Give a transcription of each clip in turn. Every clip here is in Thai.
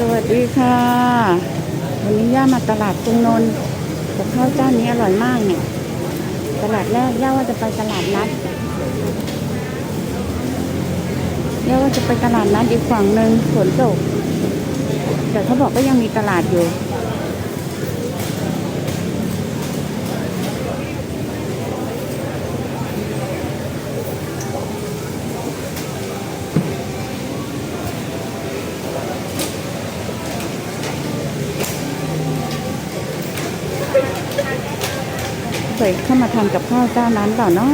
สวัสดีค่ะ วันนี้ย่ามาตลาดกรุงนนท์กับข้าวเจ้านี้อร่อยมากเนี่ย ตลาดแรกย่าว่าจะไปตลาดนัดย่าว่าจะไปตลาดนัดอีกฝั่งหนึ่งฝนตกแต่เขาบอกก็ยังมีตลาดอยู่ เคยเข้ามาทานกับข้าวเจ้านั้นเปล่าเนาะ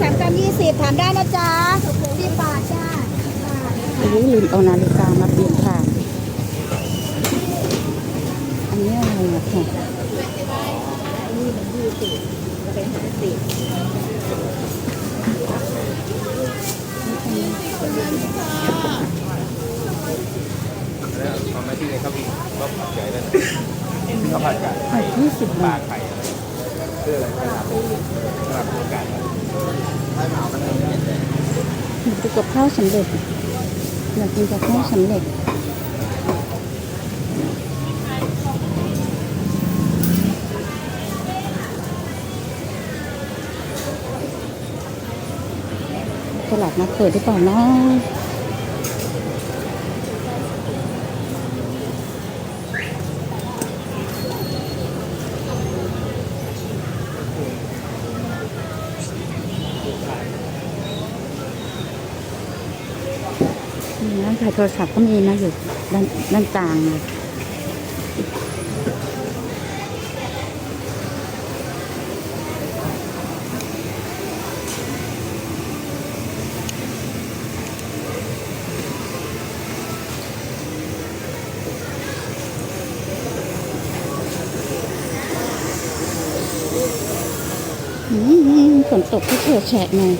สามกรัมยี่สิบถามได้นะจ๊ะสิบบาทจ้าอันนี้ลืมเอานาฬิกามาเปลี่ยนค่ะ อันนี้อะไรอะค่ะ เป็นหกสิบ แล้ว ทำหน้าที่ไงครับพี่ก็ผัดใหญ่แล้นะข้าวผัดไก่ผัดยี่สิบปลาไข่อะไรเพื่ออะไรเวลาสำหรับโครงการหนูกินกับข้าวสำเร็จอยากกินกับข้าวสำเร็จตลาดนัดเปิดหรือเปล่าเนาะ นี่ร้ายโทรศัพท์ก็มีนะอยู่ด้านด้านกลางเลยฝนตกที่เฉอแฉะหน่อย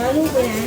แล้วลูกไปนะ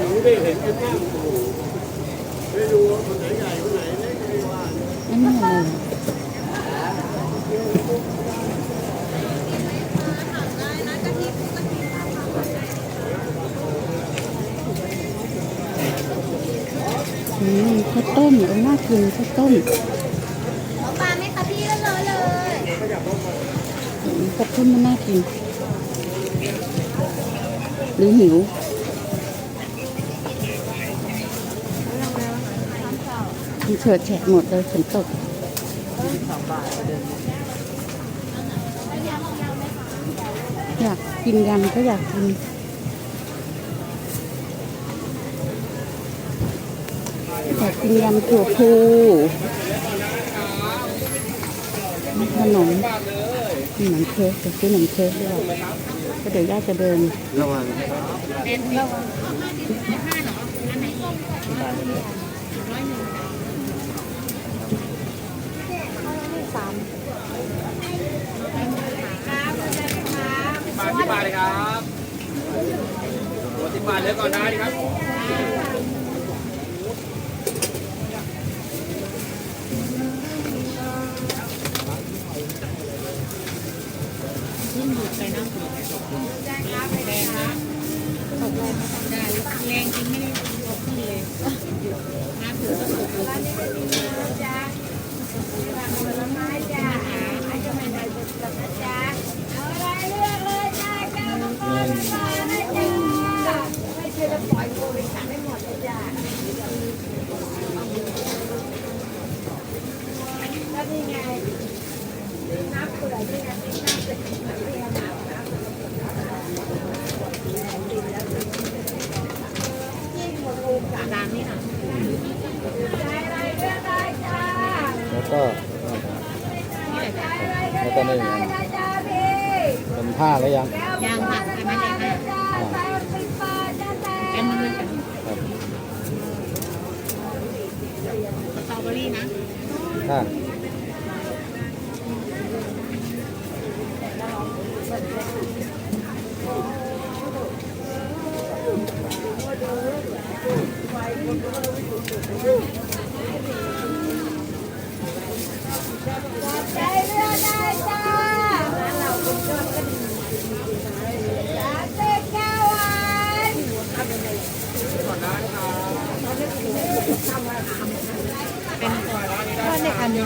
หมูส้มนี่ขนมก็มีอุ้ยขนมน่ากินจังสลิมอันนี้ยำอันนี้อะไรอะอืมข้าวต้มเออน่ากินข้าวต้มเอาปลาไหมคะพี่ร้อนๆเลยอืมข้าวต้มมันน่ากิน หรือหิว เฉิดแฉะหมดเลยฝนตกอยากกินยำก็อยากกินอยากกินยำถั่วพูขนมขนมเค้กจะซื้อขนมเค้กด้วยก็เดี๋ยวย่าจะเดินระวังอ ทเลยครับตัวสิบบาทเลือก่อนได้ครับแรงจริงไม่ได้ยกขึ้นเลยน้ำถือก็ตกเลยแล้ว ha. ผ้าเ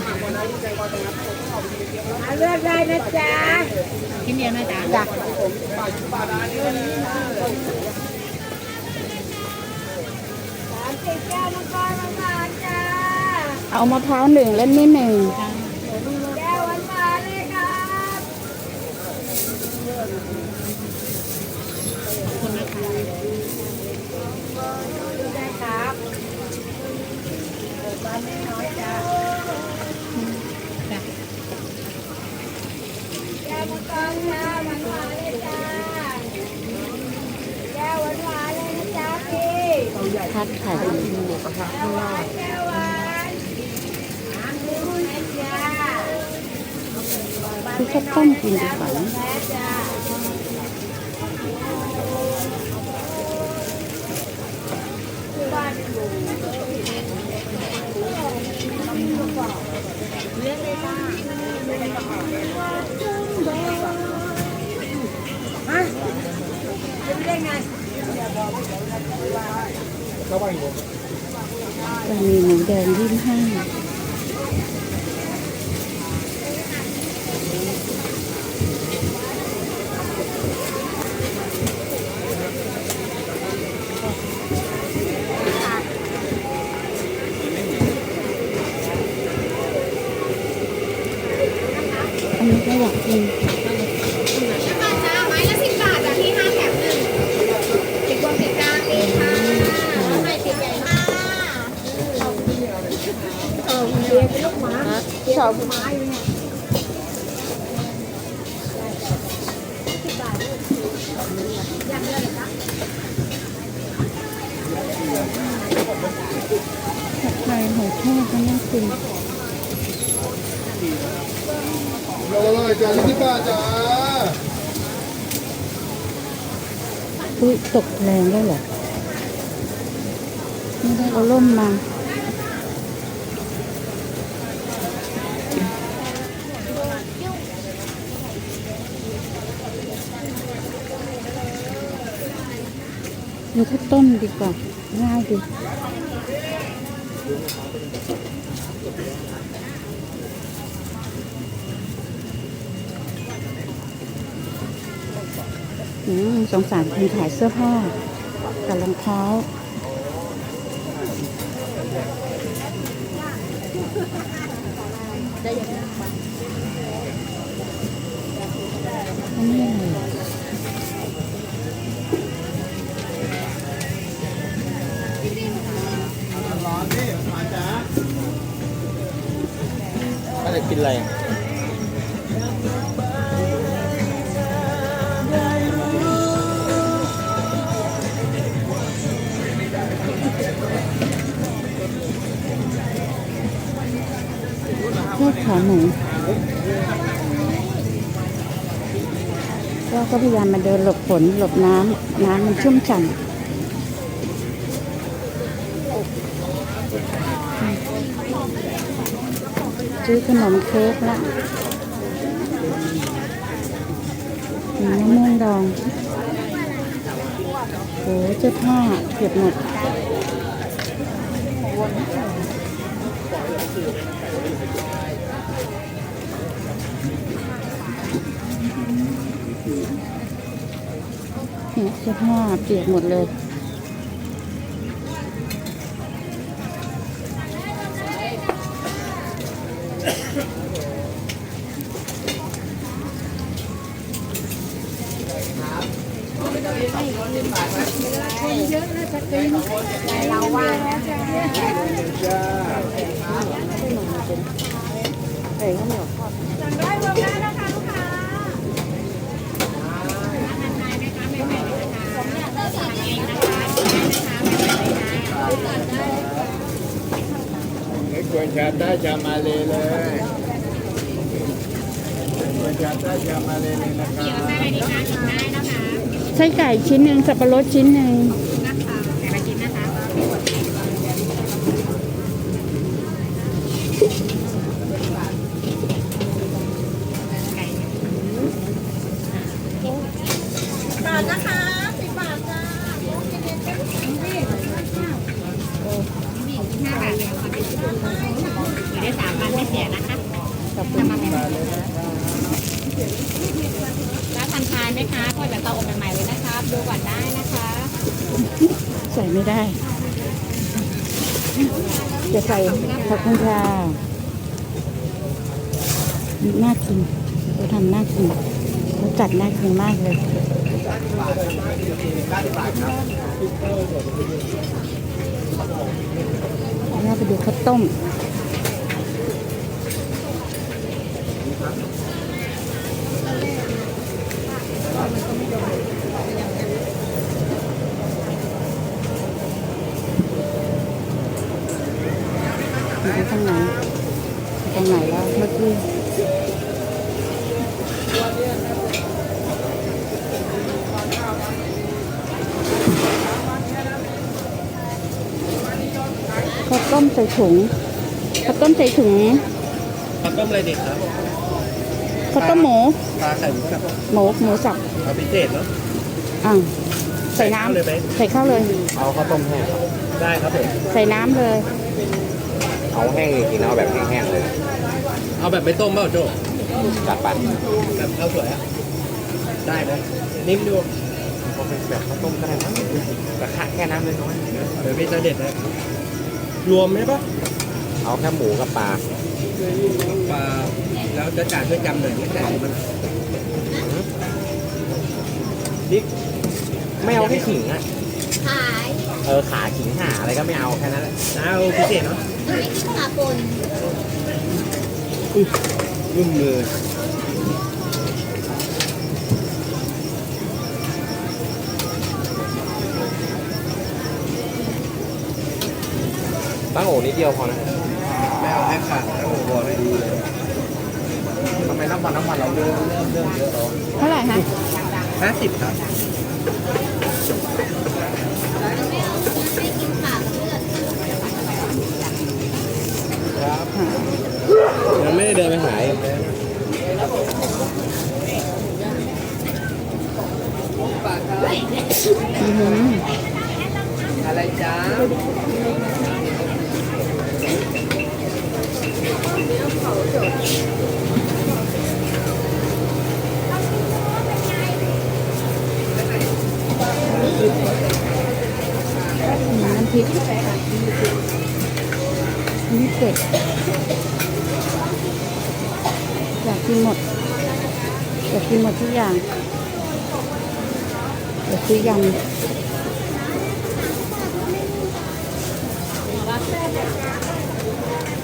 ลือกได้นะจ๊ะชิ้นเดียวนะจ๊ะจ้ะสามสิบแก้วมังกรหวานๆจ้าเอามะพร้าวหนึ่งและนี่หนึ่งแก้วหวานๆเลยครับคนนะคะดูได้ครับบ้านน้อยจ้า แก้วมังกรจ้าหวานเลยจ้าแก้วหวานๆเลยนะจ๊ะพี่พัดไข่แก้วหวานแก้วหวานน้ำดื่มนะจ๊ะคือข้าวต้มกินดีกว่านะแม่จ้า จะมีหมูแดงยี่มให้า อันนี้ก็อยากกิน ไม้ละสิบบาทจ้ะพี่ห้าแถมหนึ่งสิบวงสิบกลางเองค่ะไข่ติดใหญ่มากเออเรียนเป็นลูกหมา ชอบไม้เนี่ยผัดไทยหอยทอดก็น่ากินโลละจ้าที่ป้าจ้าอุ้ยตกแรงได้เหรอไม่ได้เอาล่มมา ดูข้าวต้นดีกว่า ง่ายดีอืมสงสารคนขายเสื้อผ้ากับรองเท้า อะไรทอดขาหมูก็ก็พยายามมาเดินหลบฝนหลบน้ำน้ำมันชุ่มฉ่ำ ซื้อขนมเค้กละมีมะม่วงดองโอ้เสื้อผ้าเก็บหมดเนี่ยเสื้อเปียกหมดเลย เราว่านะเอ้ยเขาไม่บอกสั่งได้รวมได้นะคะลูกค้าผมเนี่ยเลิกสั่งเองนะคะไม่ควรชาได้ชามาเลยเลยไม่ควรชาได้ชามาเลยเลยนะครับได้ดีค่ะกินได้นะคะไส้ไก่ชิ้นหนึ่งสับปะรดชิ้นหนึ่ง นะคะแต่ละชิ้นนะคะ บาทนะคะสิบบาทจ้า ห้าบาทเดียวค่ะอยู่ได้สามวันไม่เสียนะคะ ขอบคุณ ทำมาใหม่ๆเลยแล้วทันทานไหมคะทอดจาก เตาอบใหม่ๆเลยนะคะดูก่อนได้นะคะ ใส่ไม่ได้ จะใส่ขอบคุณค่ะน่ากินเขาทำน่ากินเขาจัดน่ากินมากเลยเราไปดูข้าวต้ม อยู่ตรงไหนตรงไหนแล้วเมื่อกี้ข้าวต้มใส่ถุงข้าวต้มใส่ถุงทำต้มอะไรดีครับข้าวต้มหมูปลาไข่หมูสับหมูหมูสับเอาพิเศษเนาะอ่าใส่น้ใส่ข้าวเลยไหมำใส่ข้าวเลย เอาข้าวต้มแห้งครับได้ครับผมใส่น้ำเลย เอาแห้งจริงๆนะเอาแบบแห้งๆเลย เอาแบบไม่ต้มเปล่าโจจัดไปแบบข้าวสวยอะได้นะนิ่มดูเอาเป็นแบบข้าวต้มก็ได้นะแต่แค่แค่น้ำน้อยเดี๋ยวพี่จะเด็ดนะรวมไหมปะๆเอาแค่หมูกับปลาปลาแล้วจะจ่ายช่วยจำหน่อยไม่จ่ายมันดิไม่เอาแค่ขิงอะขาย เออขาขิงห่าอะไรก็ไม่เอาแค่นั้นแหละเอาพิเศษเนาะ ไม่กินขาปนนุ่มเลยตั้งโอ่นิดเดียวพอนะไม่เอาแค่ขาดทั้งหัวไม่ดีเลยทำไมน้ำมันน้ำมันเราเริ่มเริ่มเริ่มเยอะแล้วเท่าไหร่คะ ห้าสิบครับ ไม่เอาไม่กินขาเลือด ยังไม่ได้เดินไปหาเองเลยอือหืออะไรจ้าน้ำพริกนี่เป็ดอยา กินหมดอยากกินหมดทุกอย่างอยากซื้อยำ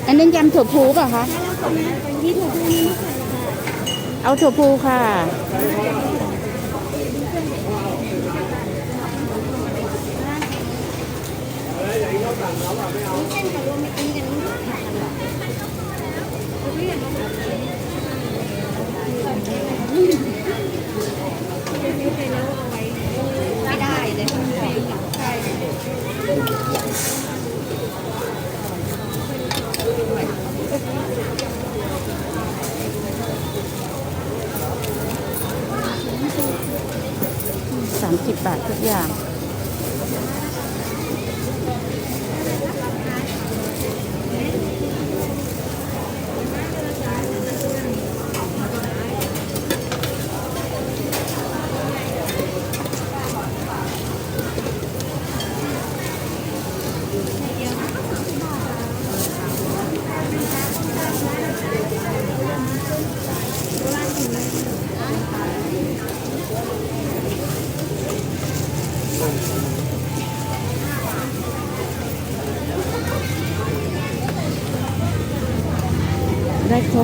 อันนั้นยำถั่วพูเปล่ะคะเอาถั่วพูค่ะเอย่ สามสิบบาททุกอย่าง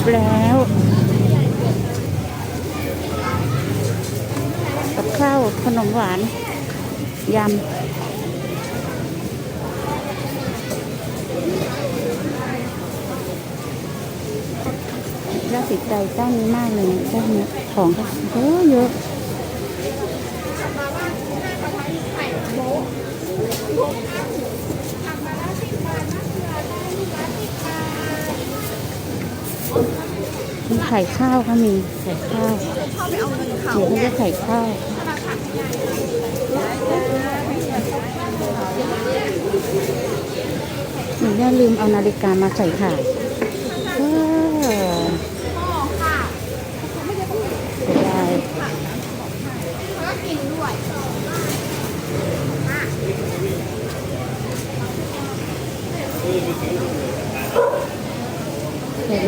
บแล้ว กับข้าวขนมหวาน ยำน่าติดใจเจ้านี้มากเลยเจ้านี้ของก็เยอะเยอะ ไข่ข้าวก็มีไข่ข้าวเดี๋ยวเขาจะไข่ข้าวหนูอย่าลืมเอานาฬิกามาใส่ค่ะเสียดายเ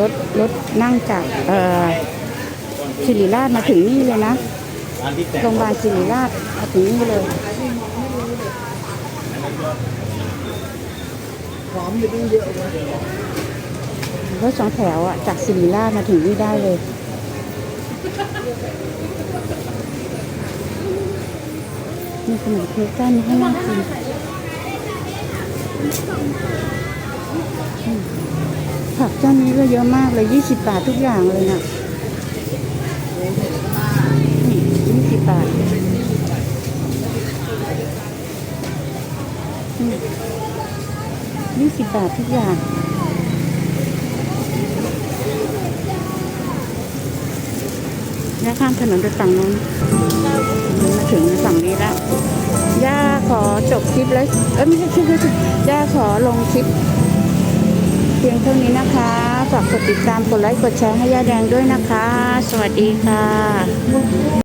รถรถนั่งจากเอ่อศิริราชมาถึงนี่เลยนะโรงพยาบาลศิริราชมาถึงนี่เลยพร้อมอยู่ตั้งเยอะเลยรถสองแถวอะจากศิริราชมาถึงนี่ได้เลยมีขนมเค้กเจ้านให้น่ากิน ผักเจ้านี้ก็เยอะมากเลยยี่สิบบาททุกอย่างเลยน่ะนี่ยี่สิบบาทยี่สิบบาททุกอย่างย่าข้ามถนนไปฝั่งนู้นมาถึงฝั่งนี้แล้วย่าขอจบคลิปแล้วเอ้ยไม่ใช่คลิปไม่ใช่ย่าขอลงคลิป เพียงเท่านี้นะคะฝากกดติดตามกดไลค์กดแชร์ให้ย่าแดงด้วยนะคะ สวัสดีค่ะ